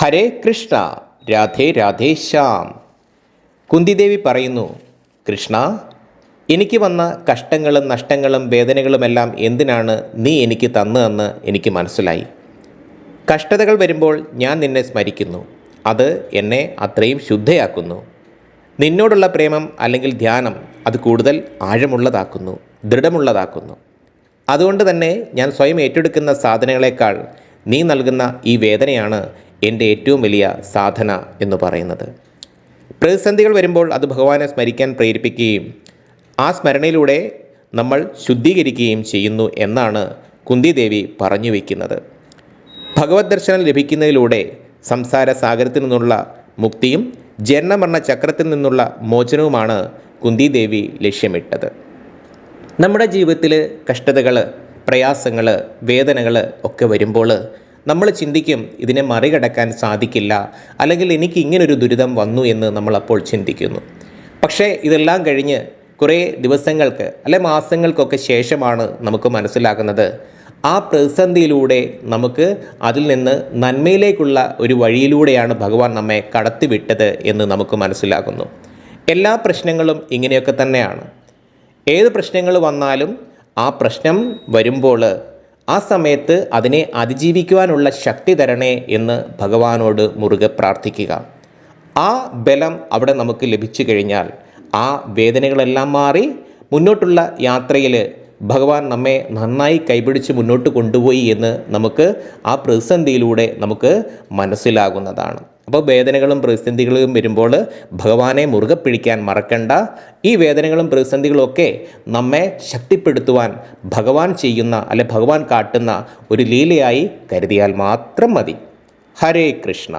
ഹരേ കൃഷ്ണ രാധേ രാധേ ശ്യാം. കുന്തിദേവി പറയുന്നു കൃഷ്ണ എനിക്ക് വന്ന കഷ്ടങ്ങളും നഷ്ടങ്ങളും വേദനകളുമെല്ലാം എന്തിനാണ് നീ എനിക്ക് തന്നതെന്ന് എനിക്ക് മനസ്സിലായി. കഷ്ടതകൾ വരുമ്പോൾ ഞാൻ നിന്നെ സ്മരിക്കുന്നു. അത് എന്നെ അത്രയും ശുദ്ധയാക്കുന്നു. നിന്നോടുള്ള പ്രേമം അല്ലെങ്കിൽ ധ്യാനം അത് കൂടുതൽ ആഴമുള്ളതാക്കുന്നു ദൃഢമുള്ളതാക്കുന്നു. അതുകൊണ്ട് തന്നെ ഞാൻ സ്വയം ഏറ്റെടുക്കുന്ന സാധനങ്ങളെക്കാൾ നീ നൽകുന്ന ഈ വേദനയാണ് എന്റെ ഏറ്റവും വലിയ സാധന എന്ന് പറയുന്നത്. പ്രതിസന്ധികൾ വരുമ്പോൾ അത് ഭഗവാനെ സ്മരിക്കാൻ പ്രേരിപ്പിക്കുകയും ആ സ്മരണയിലൂടെ നമ്മൾ ശുദ്ധീകരിക്കുകയും ചെയ്യുന്നു എന്നാണ് കുന്തിദേവി പറഞ്ഞു വയ്ക്കുന്നത് ഭഗവത് ദർശനം ലഭിക്കുന്നതിലൂടെ സംസാര സാഗരത്തിൽ നിന്നുള്ള മുക്തിയും ജന്മമരണ ചക്രത്തിൽ നിന്നുള്ള മോചനവുമാണ് കുന്തിദേവി ലക്ഷ്യമിട്ടത്. നമ്മുടെ ജീവിതത്തിൽ കഷ്ടതകൾ പ്രയാസങ്ങൾ വേദനകൾ ഒക്കെ വരുമ്പോൾ നമ്മൾ ചിന്തിക്കും ഇതിനെ മറികടക്കാൻ സാധിക്കില്ല അല്ലെങ്കിൽ എനിക്ക് ഇങ്ങനൊരു ദുരിതം വന്നു എന്ന് നമ്മൾ അപ്പോൾ ചിന്തിക്കുന്നു. പക്ഷേ ഇതെല്ലാം കഴിഞ്ഞ് കുറേ ദിവസങ്ങൾക്ക് അല്ലെ മാസങ്ങൾക്കൊക്കെ ശേഷമാണ് നമുക്ക് മനസ്സിലാകുന്നത്. ആ പ്രതിസന്ധിയിലൂടെ നമുക്ക് അതിൽ നിന്ന് നന്മയിലേക്കുള്ള ഒരു വഴിയിലൂടെയാണ് ഭഗവാൻ നമ്മെ കടത്തിവിട്ടത് എന്ന് നമുക്ക് മനസ്സിലാകുന്നു. എല്ലാ പ്രശ്നങ്ങളും ഇങ്ങനെയൊക്കെ തന്നെയാണ്. ഏത് പ്രശ്നങ്ങൾ വന്നാലും ആ പ്രശ്നം വരുമ്പോൾ ആ സമയത്ത് അതിനെ അതിജീവിക്കുവാനുള്ള ശക്തി തരണേ എന്ന് ഭഗവാനോട് മുറുകെ പ്രാർത്ഥിക്കുക. ആ ബലം അവിടെ നമുക്ക് ലഭിച്ചു കഴിഞ്ഞാൽ ആ വേദനകളെല്ലാം മാറി മുന്നോട്ടുള്ള യാത്രയിൽ ഭഗവാൻ നമ്മെ നന്നായി കൈപിടിച്ച് മുന്നോട്ട് കൊണ്ടുപോയി എന്ന് നമുക്ക് ആ പ്രതിസന്ധിയിലൂടെ നമുക്ക് മനസ്സിലാകുന്നതാണ്. അപ്പോൾ വേദനകളും പ്രതിസന്ധികളും വരുമ്പോൾ ഭഗവാനെ മുറുകെ പിടിക്കാൻ മറക്കണ്ട. ഈ വേദനകളും പ്രതിസന്ധികളുമൊക്കെ നമ്മെ ശക്തിപ്പെടുത്തുവാൻ ഭഗവാൻ ചെയ്യുന്ന അല്ലെ ഭഗവാൻ കാട്ടുന്ന ഒരു ലീലയായി കരുതിയാൽ മാത്രം മതി. ഹരേ കൃഷ്ണ.